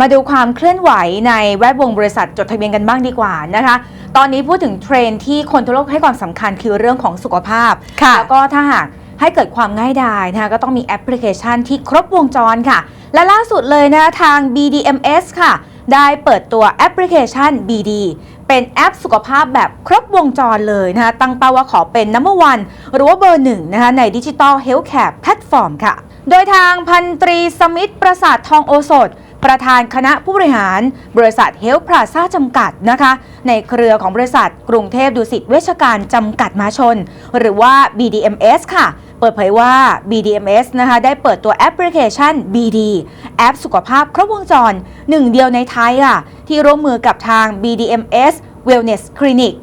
มาดูความเคลื่อนไหวในแวดวงบริษัทจดทะเบียนกันบ้างดีกว่านะคะ ตอนนี้พูดถึงเทรนด์ที่คนทั่วโลกให้ความสำคัญคือเรื่องของสุขภาพค่ะแล้วก็ถ้าหากให้เกิดความง่ายดายนะคะก็ต้องมีแอปพลิเคชันที่ครบวงจรค่ะ และล่าสุดเลยนะทาง BDMS ค่ะ ได้เปิดตัวแอปพลิเคชัน BD เป็นแอปสุขภาพแบบครบวงจรเลยนะคะตั้งเป้าว่าขอเป็น number one หรือว่าเบอร์หนึ่งนะคะในดิจิ t a ลเฮลท์แคร์แพลตฟอร์มค่ะ โดยทางพันตรีสมิทธประสาททองโอสถ ประธานคณะผู้บริหาร บริษัทเฮล์พลาซ่าจำกัดนะคะ ในเครือของบริษัทกรุงเทพดุสิตเวชการจำกัดมาชน หรือว่า BDMS ค่ะ เปิดเผยว่า BDMS นะคะได้เปิดตัวแอปพลิเคชัน BD แอปสุขภาพครบวงจรหนึ่งเดียวในไทยค่ะ ที่ร่วมมือกับทาง BDMS Wellness Clinic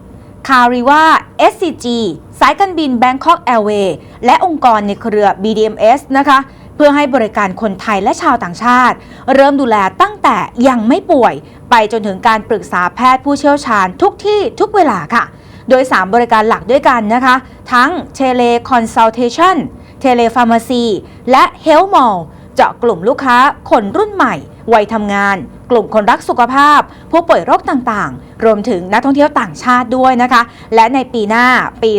คาริว่า SCG สายการบิน Bangkok Airways และองค์กรในเครือ BDMS นะคะ พื่อให้บริการคนไทยและชาวต่างชาติ เริ่มดูแลตั้งแต่ยังไม่ป่วย ไปจนถึงการปรึกษาแพทย์ผู้เชี่ยวชาญทุกที่ทุกเวลาค่ะ โดย 3 บริการหลักด้วยกันนะคะ ทั้งเทเลคอนซัลเทชันเทเลฟาร์มาซีและเฮลท์มอลเจาะกลุ่มลูกค้าคนรุ่นใหม่ วัยทำงาน กลุ่มคนรักสุขภาพ ผู้ป่วยโรคต่างๆ รวมถึงนักท่องเที่ยวต่างชาติด้วยนะคะ และในปีหน้าปี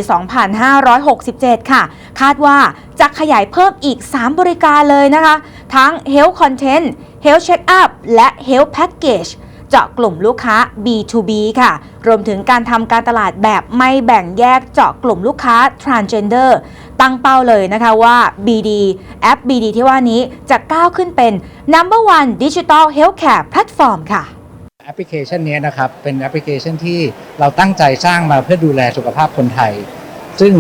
2567 ค่ะ คาดว่าจะขยายเพิ่มอีก 3 บริการเลยนะคะ ทั้ง Health Content Health Checkup และ Health Package เจาะกลุ่มลูกค้า B2B ค่ะ รวมถึงการทำการตลาดแบบไม่แบ่งแยกเจาะกลุ่มลูกค้า Transgender ตั้งเป้าเลยนะคะว่า BD แอป BD ที่ว่านี้จะก้าวขึ้นเป็น Number One Digital Healthcare Platform ค่ะแอปพลิเคชันนี้นะครับเป็นแอปพลิเคชันที่เราตั้งใจสร้างมาเพื่อดูแลสุขภาพคนไทย ซึ่ง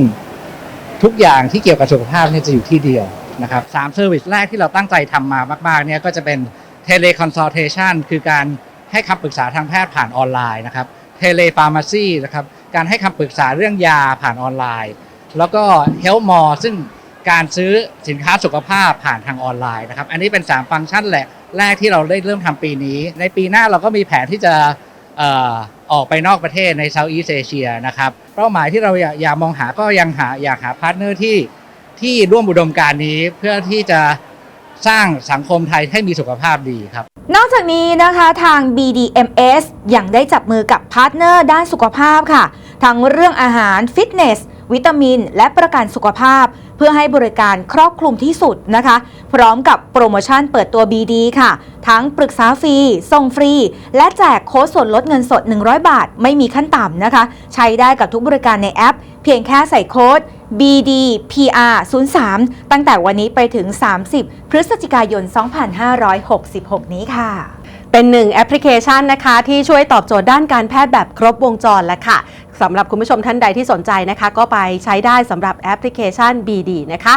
ทุกอย่างที่เกี่ยวกับสุขภาพเนี่ยจะอยู่ที่เดียวนะครับสามเซอร์วิสแรกที่เราตั้งใจทำมามากๆเนี่ยก็จะเป็นเทเลคอนซัลเทชันคือการให้คำปรึกษาทางแพทย์ผ่านออนไลน์นะครับเทเลฟาร์มาซีนะครับการให้คำปรึกษาเรื่องยาผ่านออนไลน์ แล้วก็เฮล t ์มอร์ซึ่งการซื้อสินค้าสุขภาพผ่านทางออนไลน์นะครับ อันนี้เป็น 3 ฟังก์ชันแหละแรกที่เราได้เริ่มทำปีนี้ ในปีหน้าเราก็มีแผนที่จะออกไปนอกประเทศในเซาท์อีสเอเชียนะครับเป้าหมายที่เราอยากมองหาก็ยังหาอยากหาพาร์ทเนอร์ที่ที่ร่วมอุดมการนี้เพื่อที่จะสร้างสังคมไทยให้มีสุขภาพดีครับ นอกจากนี้นะคะทาง BDMS ยังได้จับมือกับพาร์ทเนอร์ด้านสุขภาพค่ะ ทั้งเรื่องอาหารฟิตเนส วิตามิน และประกันสุขภาพ เพื่อให้บริการครอบคลุมที่สุดนะคะ พร้อมกับโปรโมชั่นเปิดตัว BD ค่ะ ทั้งปรึกษาฟรี ส่งฟรี และแจกโค้ดส่วนลดเงินสด 100 บาท ไม่มีขั้นต่ำนะคะ ใช้ได้กับทุกบริการในแอป เพียงแค่ใส่โค้ด BDPR 03ตั้งแต่วันนี้ไปถึง 30 พฤศจิกายน 2566 นี้ค่ะ เป็นหนึ่งแอปพลิเคชันนะคะ ที่ช่วยตอบโจทย์ด้านการแพทย์แบบครบวงจรแล้วค่ะสำหรับคุณผู้ชมท่านใดที่สนใจนะคะ ก็ไปใช้ได้สำหรับแอปพลิเคชัน BD นะคะ